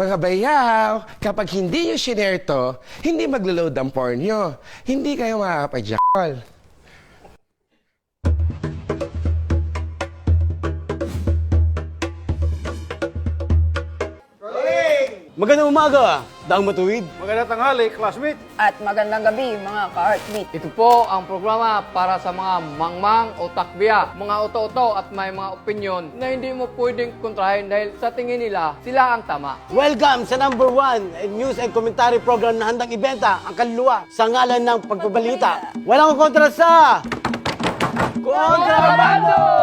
Mga bayaw, kapag hindi nyo shinare to, hindi maglo-load ang porn nyo. Hindi kayo makakapajakol. Magandang umaga, daang matuwid. Magandang tanghali, classmate. At magandang gabi mga ka-heartbeat. Ito po ang programa para sa mga mangmang o takbiya, mga oto-oto at may mga opinyon na hindi mo pwedeng kontrahin dahil sa tingin nila, sila ang tama. Welcome sa number one news and commentary program na handang ibenta ang kaluluwa sa ngalan ng pagbabalita. Walang kontra sa... Kontrabando!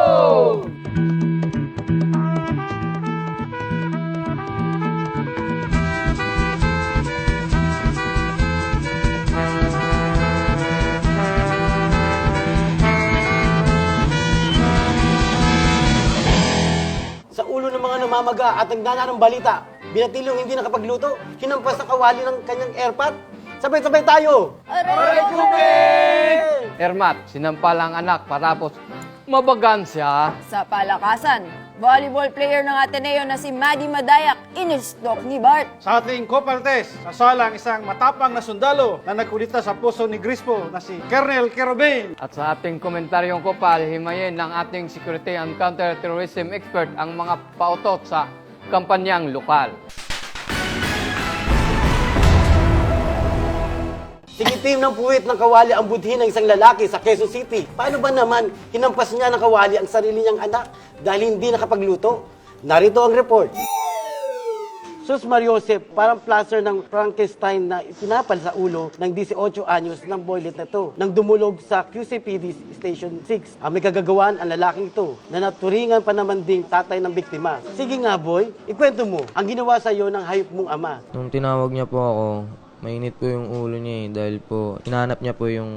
Namamaga at nagnana ng balita, binatilong hindi nakapagluto, hinampas sa kawali ng kanyang airpot. Sabay-sabay tayo! Ermat, sinampal ang anak patapos mabagan siya. Sa palakasan, volleyball player ng Ateneo na si Maddie Madayak, inistok ni Bart. Sa ating Copartes, sasalang isang matapang na sundalo na nagkulita sa puso ni Grispo na si Colonel Kerobin. At sa ating komentaryong kopal, himayin ng ating security and counter-terrorism expert ang mga pautot sa kampanyang lokal. Sigitim ng puwit ng kawali ang budhi ng isang lalaki sa Quezon City. Paano ba naman hinampas niya ng kawali ang sarili niyang anak dahil hindi nakapagluto? Narito ang report. Sus Mariosep, parang plaster ng Frankenstein na isinapal sa ulo ng 18 anyos ng boylet na to nang dumulog sa QCPD Station 6. Ang may kagagawan ang lalaking ito na naturingan pa naman ding tatay ng biktima. Sige nga boy, ikwento mo ang ginawa sa iyo ng hayop mong ama. Nung tinawag niya po ako, mainit po yung ulo niya eh, dahil po hinahanap niya po yung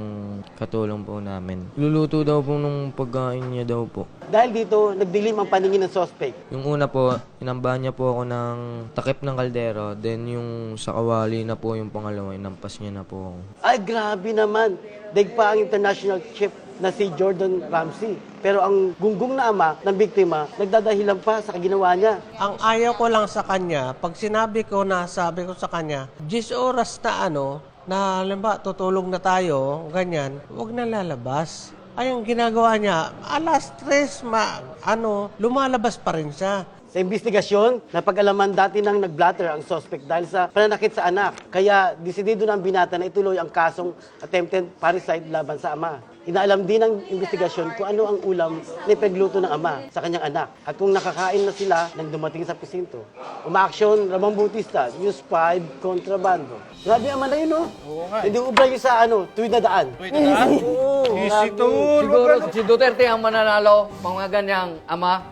katulong po namin. Luluto daw po nung pagkain niya daw po. Dahil dito, nagdilim ang paningin ng suspect. Yung una po, inambahan niya po ako ng takip ng kaldero. Then yung sa kawali na po yung pangalawa, inampas niya na po ako. Ay, grabe naman. Daig pa ang international chef na si Jordan Ramsey. Pero ang gunggong na ama ng biktima, nagdadahilan pa sa ginawa niya. Ang ayaw ko lang sa kanya, pag sinabi ko na sabi ko sa kanya, 10 oras na ano, na halimbawa tutulog na tayo, ganyan, huwag na lalabas. Ay, ang ginagawa niya, alas 3, ma, ano, lumalabas pa rin siya. Sa investigasyon, napag-alaman dati nang nag-blatter ang suspect dahil sa pananakit sa anak. Kaya desidido ng binata na ituloy ang kasong attempted parricide laban sa ama. Inaalam din ng investigasyon kung ano ang ulam na ipagluto ng ama sa kanyang anak at kung nakakain na sila nang dumating sa presinto. Umaaksyon, Ramon Bautista, News 5, Kontrabando. Grabe ang ama na yun, no? Oo nga. Hindi ubra yun sa ano, tuwid na daan. Tuwid na daan? Oo. Easy to. Siguro si Duterte ang mananalo, mga ganyang ama.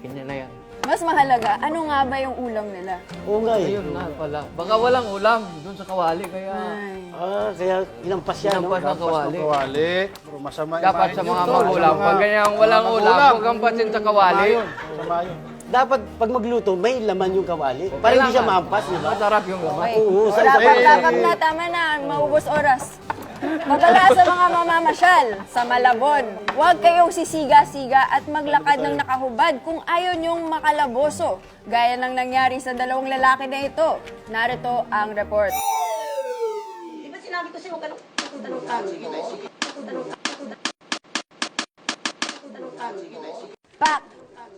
Ganyan na yan. Mas mahalaga, ano nga ba yung ulam nila? Oo nga eh. Ayun na pala. Baka walang ulam doon sa kawali, kaya Ay. Ah, kaya hinampas siya, no? hinampas ng kawali. Kawali. Pero masama Dapat sa mga magulang, pag ganyang walang ulam, huwag kang pasin sa kawali. Masama yun. Dapat pag magluto, may laman yung kawali. Para hindi siya maampas, di ba? Masarap yung laman. Okay. Oo, sa isa- pang tapang na, tama na, maubos oras. Magala sa mga mamamasyal sa Malabon. Huwag kayong sisiga-siga at maglakad ng nakahubad kung ayaw niyong makalaboso. Gaya ng nangyari sa dalawang lalaki na ito. Narito ang report. Di ba sinabi ko sa'yo, huwag ka nang!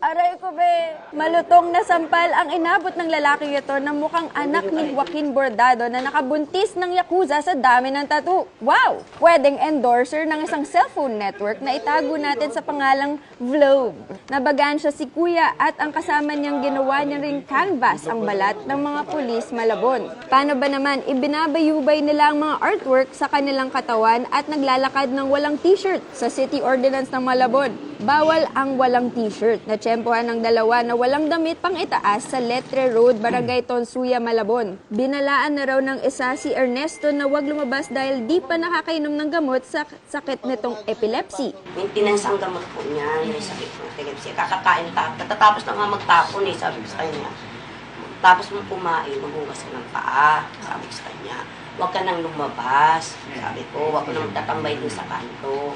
Aray ko be! Malutong na sampal ang inabot ng lalaking ito na mukhang anak ni Joaquin Bordado na nakabuntis ng Yakuza sa dami ng tattoo. Wow! Pwedeng endorser ng isang cellphone network na itago natin sa pangalang Vlove. Nabagaan siya si Kuya at ang kasama niyang ginawa niya ring canvas ang balat ng mga pulis Malabon. Paano ba naman ibinabayubay nila ang mga artwork sa kanilang katawan at naglalakad ng walang t-shirt sa City Ordinance ng Malabon? Bawal ang walang t-shirt. Natsyempohan ng dalawa na walang damit pang itaas sa Letre Road, Barangay Tonsuya, Malabon. Binalaan na raw ng isa si Ernesto na wag lumabas dahil di pa nakakainom ng gamot sa sakit nitong epilepsy. Maintenance ang gamot po niya, yung sakit ng epilepsy. Kakakain tapos. Katatapos na nga magtapon eh, sabi ko sa kanya. Tapos mo kumain, maghugas ka ng paa. Sabi ko sa kanya, huwag ka nang lumabas. Sabi ko, huwag ko nang tatambay dun sa kanto.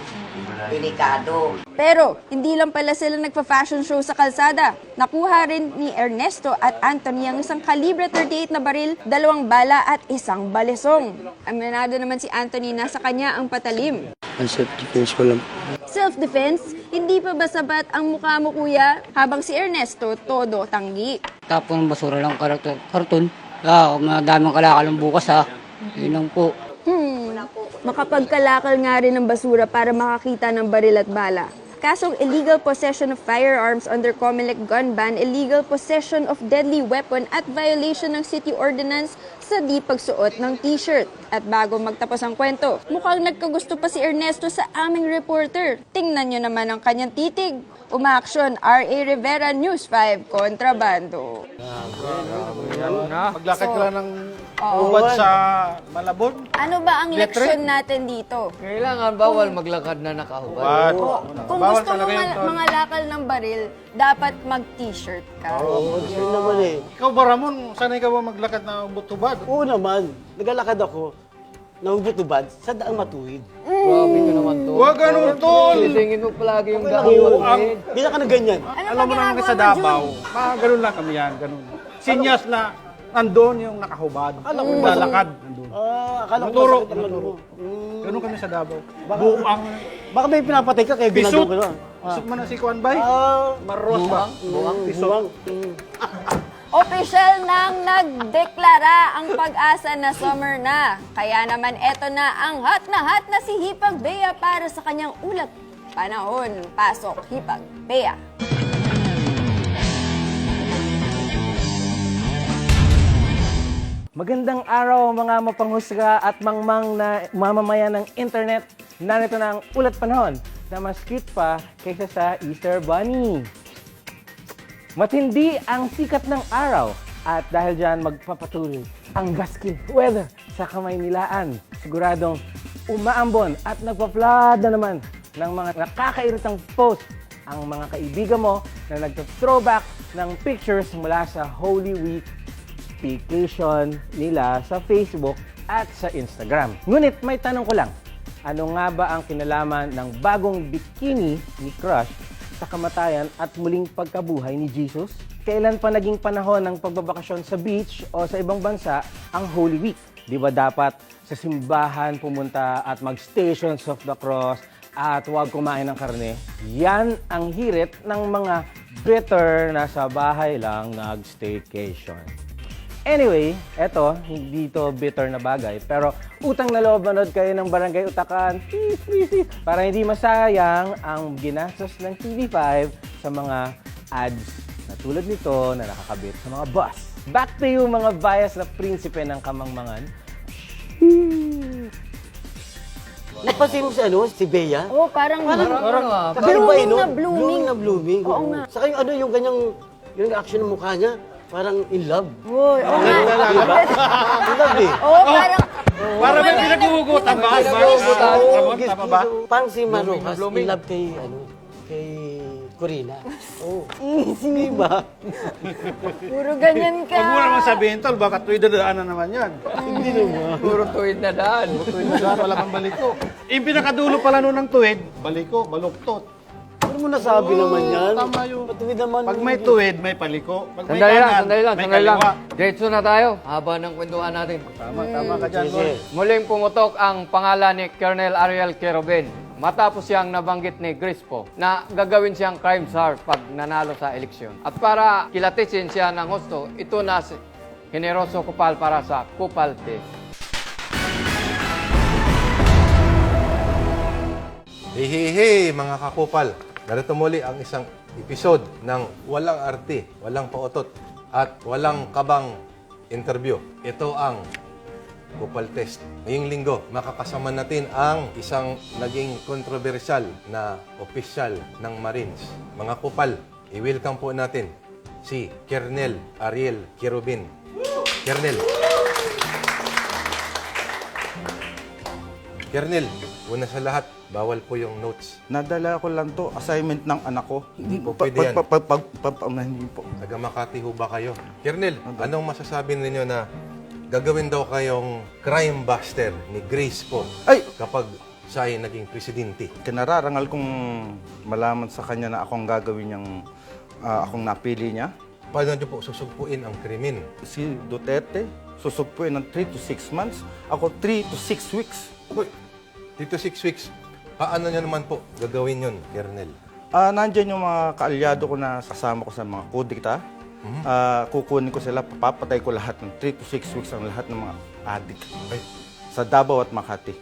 Delikado. Pero, hindi lang pala sila nagpa-fashion show sa kalsada. Nakuha rin ni Ernesto at Anthony ang isang kalibre 38 na baril, dalawang bala at isang balisong. Aminado naman si Anthony na sa kanya ang patalim. Ang self-defense ko lang. Self-defense, hindi pa ba sabat ang mukha mo kuya? Habang si Ernesto, todo tanggi. tapon basura lang karakter karton. Ah, madaming kalakalang bukas ha. Yun lang po. Hmm, makapagkalakal nga rin ng basura para makakita ng baril at bala. Kasong illegal possession of firearms under Comelec gun ban, illegal possession of deadly weapon at violation ng city ordinance sa di pagsuot ng t-shirt. At bago magtapos ang kwento, mukhang nagkagusto pa si Ernesto sa aming reporter. Tingnan nyo naman ang kanyang titig. Umaaksyon, R.A. Rivera, News 5, Kontrabando. Maglakad ka lang ng ubad sa Malabon. Ano ba ang leksyon natin dito? Kailangan bawal maglakad na nakahubad. Ubad. Kung Bawal gusto mo talaga yun, tol. mga lakal ng baril, dapat mag-t-shirt ka. Oo, yun naman eh. Ikaw ba, Ramon, sanay ka ba maglakad na ubot-ubad? Oo naman, naglalakad ako ng butubad sa daang matuwid. Grabe ka naman to. Huwag ganun, tol! Silisingin mo palagi yung daan. Oo, ang, hindi na ka na ganyan. Ano Alam mo naman ginagawa sa Davao, mga ganun lang kami yan, ganun. Sinyas na nandun yung nakahubad. Akala ko lalakad, nandun. Ah, akala ko Maturo, masakit ang ano maturo. mo. Mm, Ganun kami sa Davao. Buang baka may pinapatay ka kaya ginagawa ko lang. Pisot mo na si Kuan Bay. Ah, Maros ba? buwang, Pisot. Mm. Opisyal nang nagdeklara ang pag-asa na summer na. Kaya naman eto na ang hot na hot na si Hipag Bea para sa kanyang ulat. Panahon, pasok, Hipag Bea. Magandang araw mga mapanghusga at mangmang na mamamayan ng internet. Narito na ang ulat panahon na mas cute pa kaysa sa Easter Bunny. Matindi ang sikat ng araw at dahil dyan magpapatuloy ang basking weather sa Kamaynilaan. Siguradong umaambon at nagpa-flood na naman ng mga nakakairitang post ang mga kaibigan mo na nagto-throwback ng pictures mula sa Holy Week vacation nila sa Facebook at sa Instagram. Ngunit may tanong ko lang, ano nga ba ang kinalaman ng bagong bikini ni Crush sa kamatayan at muling pagkabuhay ni Jesus? Kailan pa naging panahon ng pagbabakasyon sa beach o sa ibang bansa ang Holy Week? Di ba dapat sa simbahan pumunta at mag-stations of the cross at huwag kumain ng karne? Yan ang hirit ng mga bitter na sa bahay lang nag-staycation. Anyway, eto, hindi to bitter na bagay. Pero utang na loob manood kayo ng Barangay Utakan. Please, please, please. Para hindi masayang ang ginastos ng TV5 sa mga ads na tulad nito na nakakabit sa mga bus. Back to you mga bias na prinsipe ng kamangmangan. Napansin mo si ano, si Bea? Oh, parang, Parang ano ah, Kakaiba eh, no? na blooming. Blooming na blooming. Oo nga. Saka yung ano, yung ganyang, yung action ng mukha niya, parang in love. Uy, oo nga. Diba? in love eh. Oo, parang, Para may pinaghuhugutan ba? Pinaghuhugutan. Tama ba? Parang si blooming. in love kay, ano, kay Corina. Oh. Easy. Diba? puro ganyan ka. Huwag mo naman sabihin, tol, baka tuwid na daanan naman yan. Hindi naman. Puro tuwid na daan. Tuwid na daan, wala kang baliko. Yung pinakadulo pala nun ng tuwid, baliko, baluktot. Ano mo nasabi naman yan? tama yun. Matuwid naman. Pag may tuwid, may paliko. Pag may Sandali lang, kanan, sandali lang, may sandali lang. kaliwa. Diretso na tayo. Haba ng kwentuhan natin. Tama, tama ka dyan, Sige. Lord. Muling pumutok ang pangalan ni Colonel Ariel Querobin matapos siyang nabanggit ni Grispo na gagawin siyang crime czar pag nanalo sa eleksyon. At para kilatisin siya ng gusto, ito na si Generoso Kupal para sa Kupal Test. Hey, hey, hey, mga kakupal. Narito muli ang isang episode ng walang arte, walang pautot, at walang kabang interview. Ito ang Kupal Test. Ngayong linggo, makakasama natin ang isang naging kontrobersyal na opisyal ng Marines. Mga kupal, i-welcome po natin si Kernel Ariel Kirubin. Kernel. Kernel, una sa lahat, Bawal po yung notes. Nadala ko lang to, assignment ng anak ko. Hindi po pwede yan. pa- pa- pa- pa- pa- hindi po. Taga Makati ho ba kayo? Kernel, anong masasabi ninyo na gagawin daw kayong crime buster ni Grace po Ay! kapag siya ay naging presidente? Kinararangal kong malaman sa kanya na akong gagawin niyang ah, akong napili niya. Paano niyo po susugpuin ang krimen? Si Duterte, susugpuin ng 3 to 6 months. Ako 3 to 6 weeks. Uy, dito six weeks. Paano niyo naman po gagawin yun, Kernel? Ah, nandyan yung mga kaalyado ko na kasama ko sa mga kudikta. Ah, kukunin ko sila, papapatay ko lahat ng 3 to 6 weeks ang lahat ng mga adik Ay, sa Davao at Makati.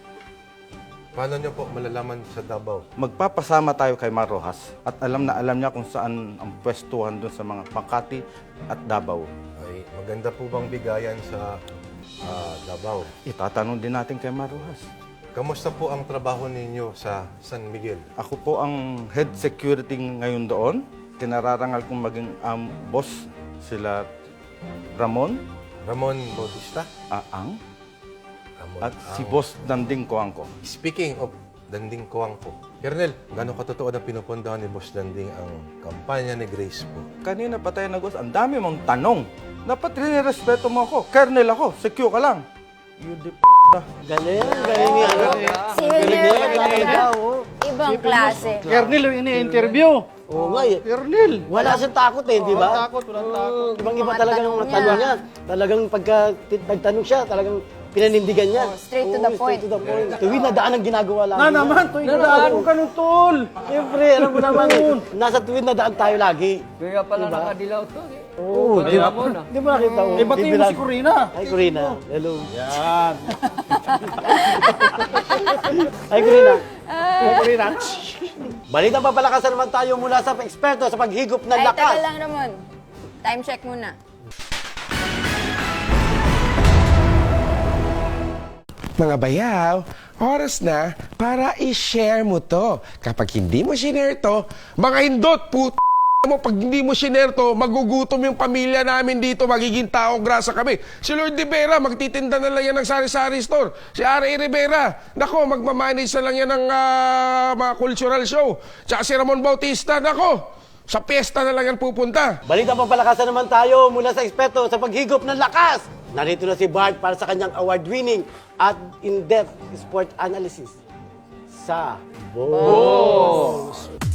paano niyo po malalaman sa Davao? Magpapasama tayo kay Marojas at alam na alam niya kung saan ang pwestuhan doon sa mga Makati at Davao. Ay, maganda po bang bigayan sa ah, Davao? Itatanong din natin kay Marojas. Kamusta po ang trabaho ninyo sa San Miguel? Ako po ang head security ngayon doon. Kinararangal kong maging um, boss sila Ramon, Ramon Bautista? Aang, Ramon at si Ang. boss Danding Koangko. Speaking of Danding Kuwang po, Kernel, gano'ng katotoo na pinupuntahan ni Boss Danding ang kampanya ni Grace po? Kanina pa tayo nag ang dami mong tanong. Dapat respeto mo ako. Kernel ako, secure ka lang. You di p***. Galing, galing ni ano. Senior Galing talaga. oh. Ibang klase. Kernel yung ini-interview. Oo nga eh. Kernel. Wala siyang takot eh, di ba? Walang takot, walang takot. Ibang iba talagang tanong mga niya. tanong niya. Talagang pagka nagtanong siya, talagang pinanindigan niya. Oh, straight to the point. Straight to the point. Tuwid na daan ang ginagawa lang. Na naman, tuwing nadaan ka ng tol. Siyempre, alam mo naman, eh, nasa tuwid na daan tayo lagi. Kaya pala nakadilaw to. eh. Oo, di ba? mo na. Di mo nakita? oh, Eh, mo bibilag. si Corina. Ay, Corina. Hello. Yan. Ay, Corina. Ay, Corina. Balitang papalakasan naman tayo mula sa eksperto sa paghigop ng Ay, lakas. tagal lang, Ramon. Time check muna. Mga bayaw, oras na para i-share mo to. Kapag hindi mo share to, mga hindot, put mo, pag hindi mo share to, magugutom yung pamilya namin dito, magiging taong grasa kami. Si Lord Rivera, magtitinda na lang yan ng sari-sari store. Si R.A. Rivera, nako, magmamanage na lang yan ng ah, mga cultural show. Tsaka si Ramon Bautista, nako, sa piyesta na lang yan pupunta. Balitang papalakasan naman tayo mula sa eksperto sa paghigop ng lakas. Narito na si Bart para sa kanyang award-winning at in-depth sport analysis sa Boss.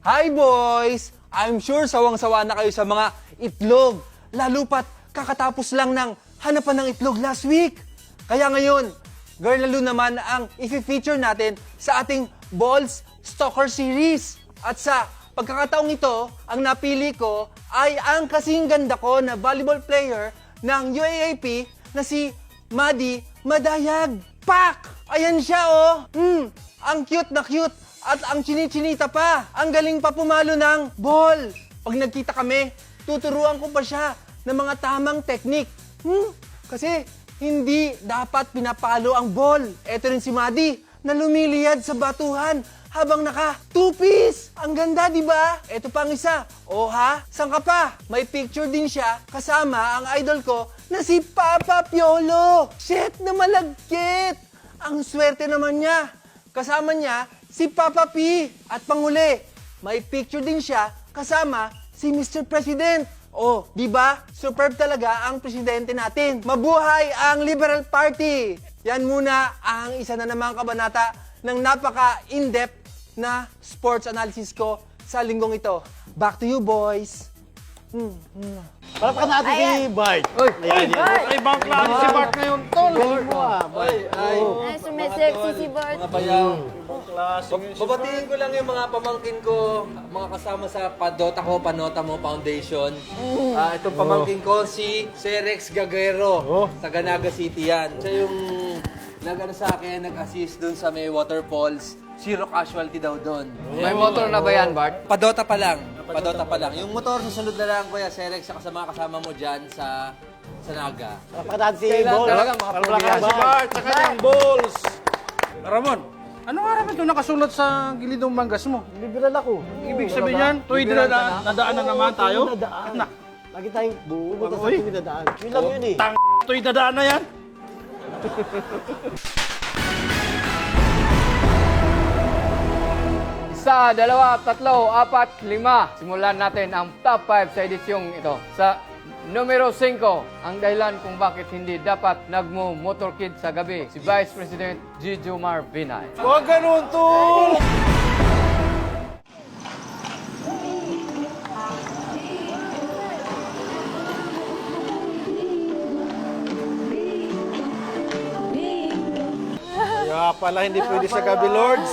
Hi boys! I'm sure sawang-sawa na kayo sa mga itlog. Lalo pat kakatapos lang ng hanapan ng itlog last week. Kaya ngayon, girl lalo naman ang i-feature natin sa ating Balls Stalker Series. At sa pagkakataong ito, ang napili ko ay ang kasing ganda ko na volleyball player ng UAAP na si Madi Madayag. Pak! Ayan siya oh! Hmm, ang cute na cute at ang chini-chinita pa. Ang galing pa pumalo ng ball. Pag nagkita kami, tuturuan ko pa siya ng mga tamang technique. Hmm, kasi hindi dapat pinapalo ang ball. Ito rin si Madi na lumiliyad sa batuhan habang naka two-piece. Ang ganda, di ba? Ito pang isa. O ha? Saan ka pa? May picture din siya kasama ang idol ko na si Papa Piolo. Shit na malagkit. Ang swerte naman niya. Kasama niya si Papa P. At panghuli, may picture din siya kasama si Mr. President. Oh, di ba? Superb talaga ang presidente natin. Mabuhay ang Liberal Party. Yan muna ang isa na namang kabanata ng napaka in-depth na sports analysis ko sa linggong ito. Back to you, boys. Palapkan natin si Bart. Ayan, yan. Bart! Ibang klase si Bart ngayon, tol. Galing mo ah, Bart. Ay, sumisexy si Bart. Mga bayaw. Babatiin ko lang yung mga pamangkin ko, mga kasama sa Padota ko, Panota mo Foundation. Ah, itong pamangkin ko, si Serex Gagero. Taga Naga City yan. Siya yung nag-ano sa akin, nag-assist dun sa may waterfalls. Zero casualty daw doon. May motor na ba yan, Bart? Padota pa lang. Padota pa lang. Yung motor, susunod na lang, Kuya Serex, saka sa mga kasama mo dyan sa sa Naga. Natin si Kailan Bol. talaga mga programa si Bart. Bart, sa kanyang balls. Ramon, ano nga naman ito nakasulat sa gilid ng manggas mo? Liberal ako. Ibig sabihin yan, tuwid na nadaan na naman tayo. Nadaan. Na, Lagi tayong pumunta sa Uy. tuwing dadaan. Yun lang yun eh. Tang ito'y dadaan na yan. Isa, dalawa, tatlo, apat, lima. Simulan natin ang top 5 sa edisyong ito. Sa numero 5, ang dahilan kung bakit hindi dapat nagmo-motorkid sa gabi, si Vice President Gigi Mar Binay. Huwag ganun, tol! Kaya pala hindi pwede sa gabi, Lords.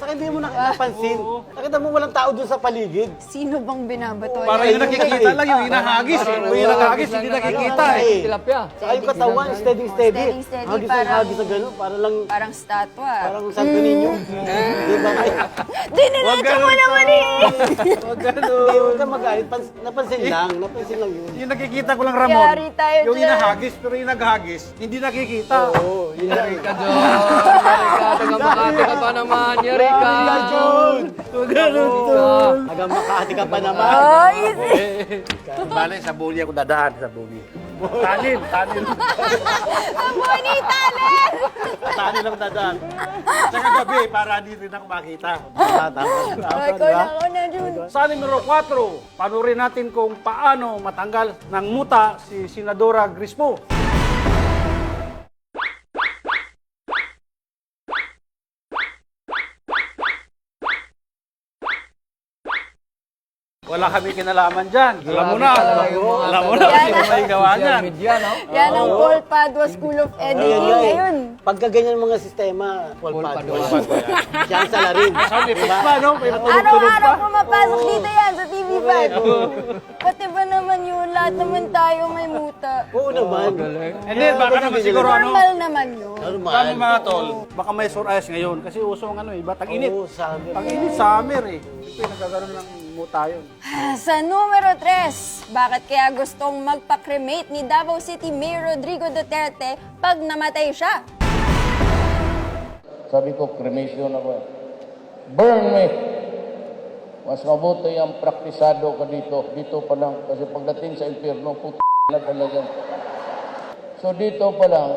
Saka hindi mo nak- napansin. Nakita mo walang tao dun sa paligid. Sino bang binabato? Para yung nakikita lang, yung hinahagis. eh. Yung hinahagis, hindi nakikita eh. eh. Tilapia. Saka yung katawan, steady steady. Steady, steady, Hagis hagis na gano'n. Para lang, Parang statwa. parang Santo Niño. Di ba? Diniretso mo naman eh! Huwag Hindi, ganun. huwag ka magalit. Pans- napansin lang. Napansin lang yun. Yung nakikita ko lang, Ramon. Yari tayo Yung dyan. hinahagis, pero yung naghagis, hindi nakikita. Oo, lang. Ka, John. Yari ka, taga Makati ka pa naman. Yari ka. Ganun, Hanggang Makati ka pa naman. Ay, Bale, sa buli ako dadaan, sa buli. Tanin, tanin. Moni, talent! tanin lang dadaan. Sa gabi, para hindi rin ako makita. Ah, Ay, ko na ako na dun. Sa numero 4, panurin natin kung paano matanggal ng muta si Senadora Grispo. Wala kami kinalaman dyan. Alam mo na. Alam mo na Yan sino na. may gawa niyan. Media, no? Yan ang Paul Padua School of Editing ngayon. Pagka ganyan mga sistema, Paul Padua. Siya ang salarin. Sabi, Diba? pa, no? Pa. Araw-araw pumapasok dito yan sa TV5. Pati ba naman yun, lahat naman tayo may muta. Oo naman. And then, baka naman siguro ano, Normal naman yun. Normal. Kami mga tol, baka may surprise ngayon. Kasi uso ang ano eh, ba't ang init? Oo, sabi. Ang init summer eh. Ito yung nagkakaroon ng muta yun. Sa numero 3, bakit kaya gustong magpa-cremate ni Davao City Mayor Rodrigo Duterte pag namatay siya? Sabi ko, cremation ako. Burn me! Mas mabuti ang praktisado ka dito. Dito pa lang. Kasi pagdating sa impyerno, puto na talaga. So dito pa lang,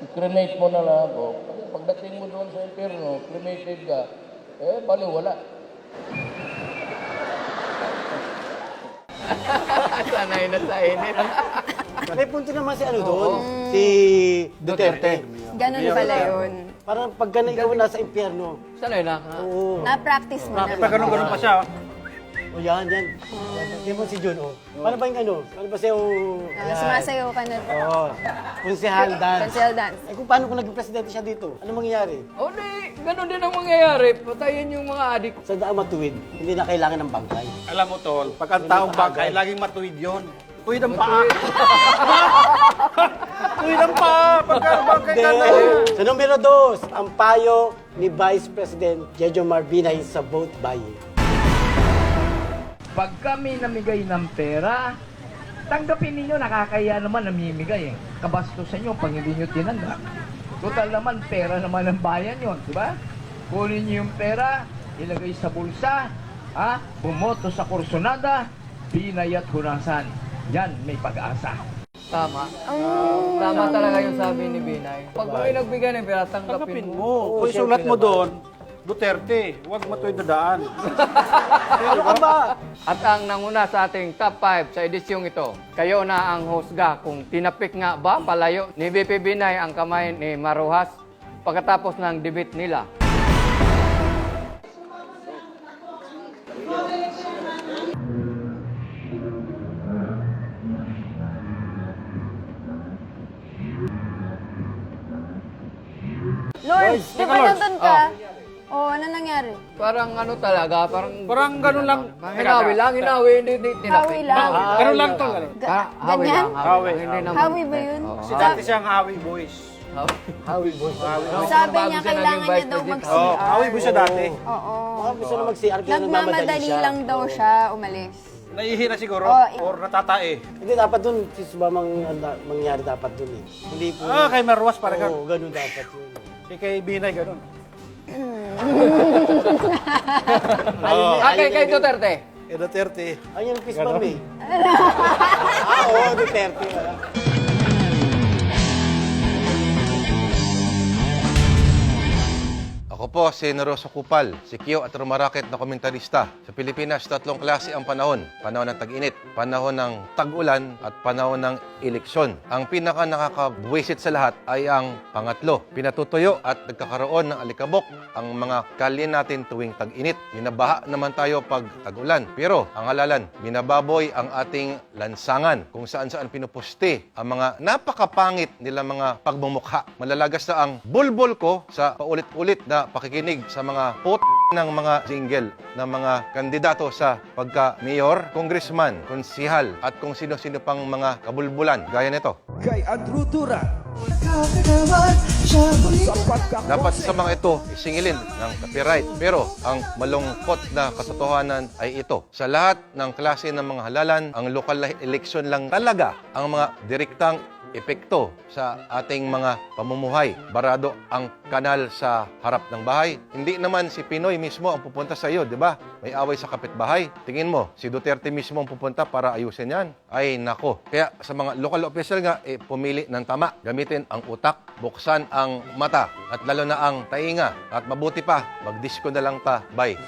i-cremate mo na lang ako. Kasi pagdating mo doon sa impyerno, cremated ka, eh, bali wala. Sanay na sa init. May punto naman si ano doon, si Duterte. Ganun pala yun. Parang pag ganun ikaw nasa impyerno. Sanay na ka. Oo. Na-practice mo na. Pag ganun-ganun pa siya, O yan, yan. Yan mo si Jun, oh. Paano ba yung ano? Paano ba siya yung... Ah, sumasayaw ka na. Oo. Konsehal dance. Cancel dance. Eh kung paano kung naging presidente siya dito? Ano mangyayari? O di, ganun din ang mangyayari. Patayin yung mga adik. Sa daan matuwid, hindi na kailangan ng bangkay. alam mo tol, pag ang taong bagay, laging matuwid yun. Tuwid ang paa. Tuwid ang paa. Pagka bagay ka na. Sa numero dos, ang payo ni Vice President Jejo Marbinay sa vote buying. Pag kami namigay ng pera, tanggapin ninyo, nakakaya naman namimigay eh. Kabastusan nyo pag hindi nyo tinanggap. Total naman, pera naman ng bayan yon, di ba? Kunin nyo yung pera, ilagay sa bulsa, ha? bumoto sa kursunada, binayat hunasan. Yan, may pag-asa. Tama. Tama talaga yung sabi ni Binay. Pag may nagbigay ng pera, tanggapin Tanggapin mo. mo. Kung sulat mo doon, Duterte, huwag matuwid na daan. Ano ka ba? At ang nanguna sa ating top 5 sa edisyong ito, kayo na ang husga kung tinapik nga ba palayo ni BP Binay ang kamay ni Maruhas pagkatapos ng debate nila. Lord, di ba nandun ka? Oo, ano nangyari? Parang ano talaga, parang... Parang ganun lang. Hinawi lang, hinawi, hindi, hindi. Hawi lang. Ganun lang tol. Ga- Ah, hawi ganyan? lang, hawi. Hawi. lang, Hindi naman. Hawi ba yun? Si dati siyang Hawi Boys. Hawi boy. Sabi Bago niya, siya kailangan naging niya vice daw president. Oh, mag-CR. Hawi Boys siya dati. Oo. Baka gusto na mag-CR kaya nagmamadali Nagmamadali siya. lang daw siya umalis. Naihi na siguro. Oh, i- or natatae. Hindi, dapat dun, sis ba mang, anda- mangyari dapat dun eh. Hindi po. Ah, kay Marwas para ka. Oo, ganun dapat yun. Kay, kay Binay, ganun. Ayun, Ah, kay, kay Duterte. Kay Duterte. Ayun yung fist bump eh. ah, oo, Duterte. Ako po si Neroso Kupal, si Kyo at Rumaraket na komentarista. Sa Pilipinas, tatlong klase ang panahon. Panahon ng tag-init, panahon ng tag-ulan, at panahon ng eleksyon. Ang pinaka nakakabuwisit sa lahat ay ang pangatlo. Pinatutuyo at nagkakaroon ng alikabok ang mga kalye natin tuwing tag-init. Minabaha naman tayo pag tag-ulan. Pero ang halalan, minababoy ang ating lansangan kung saan-saan pinupusti ang mga napakapangit nila mga pagmumukha. Malalagas na ang bulbol ko sa paulit-ulit na pakikinig sa mga pot ng mga jingle ng mga kandidato sa pagka-mayor, congressman, konsihal at kung sino-sino pang mga kabulbulan gaya nito. Kay Andrew Tura. Dapat sa mga ito isingilin ng copyright. Pero ang malungkot na katotohanan ay ito. Sa lahat ng klase ng mga halalan, ang lokal na eleksyon lang talaga ang mga direktang epekto sa ating mga pamumuhay. Barado ang kanal sa harap ng bahay. Hindi naman si Pinoy mismo ang pupunta sa iyo, di ba? May away sa kapitbahay. Tingin mo, si Duterte mismo ang pupunta para ayusin yan. Ay, nako. Kaya sa mga local official nga, eh, pumili ng tama. Gamitin ang utak, buksan ang mata, at lalo na ang tainga. At mabuti pa, magdisko na lang ta. Bye.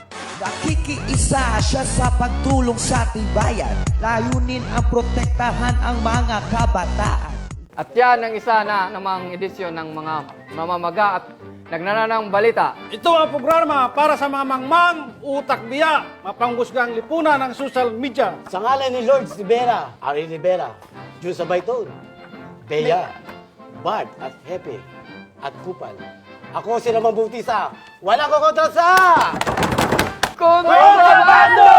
Nakikiisa siya sa pagtulong sa ating bayan. Layunin ang protektahan ang mga kabataan. At yan ang isa na namang edisyon ng mga mamamaga at nagnananang balita. Ito ang programa para sa mga mangmang, utak biya, mapanghusgang lipunan ng social media. Sa ngalan ni Lord Rivera, Ari Rivera, Diyos sa Bayton, Bea, Bart at Hepe, at Kupal. Ako si Ramon Bautista. Wala ko kontra sa... Kontrabando!